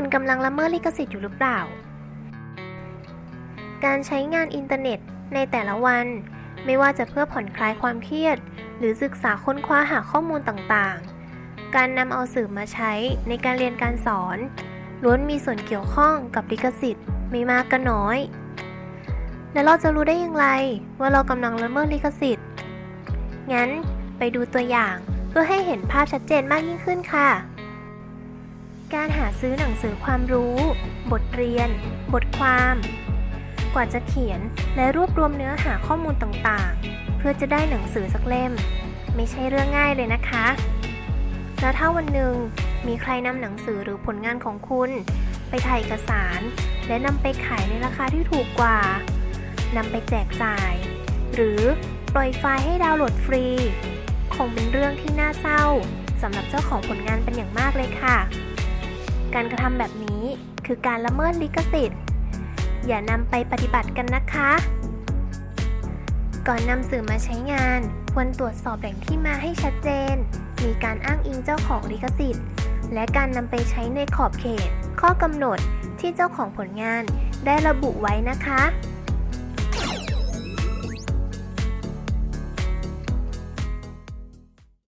คุณกำลังละเมิดลิขสิทธิ์อยู่หรือเปล่า การใช้งานอินเทอร์เน็ตในแต่ละวัน ไม่ว่าจะเพื่อผ่อนคลายความเครียด หรือศึกษาค้นคว้าหาข้อมูลต่างๆ การนำเอาสื่อมาใช้ในการเรียนการสอนล้วนมีส่วนเกี่ยวข้องกับลิขสิทธิ์ไม่มากก็น้อย แล้วเราจะรู้ได้อย่างไรว่าเรากำลังละเมิดลิขสิทธิ์ งั้นไปดูตัวอย่างเพื่อให้เห็นภาพชัดเจนมากยิ่งขึ้นค่ะ การหาซื้อหนังสือความรู้ บทเรียน บทความ กว่าจะเขียนและรวบรวมเนื้อหาข้อมูลต่างๆ เพื่อจะได้หนังสือสักเล่ม ไม่ใช่เรื่องง่ายเลยนะคะ แล้วถ้าวันหนึ่งมีใครนำหนังสือหรือผลงานของคุณ ไปถ่ายเอกสาร และนำไปขายในราคาที่ถูกกว่านำไปแจกจ่าย หรือปล่อยไฟล์ให้ดาวน์โหลดฟรี คงเป็นเรื่องที่น่าเศร้าสำหรับเจ้าของผลงานเป็นอย่างมากเลยค่ะ การกระทำแบบนี้คือการละเมิดลิขสิทธิ์ อย่านำไปปฏิบัติกันนะคะ ก่อนนำสื่อมาใช้งาน ควรตรวจสอบแหล่งที่มาให้ชัดเจน มีการอ้างอิงเจ้าของลิขสิทธิ์ และการนำไปใช้ในขอบเขต ข้อกำหนดที่เจ้าของผลงานได้ระบุไว้นะคะ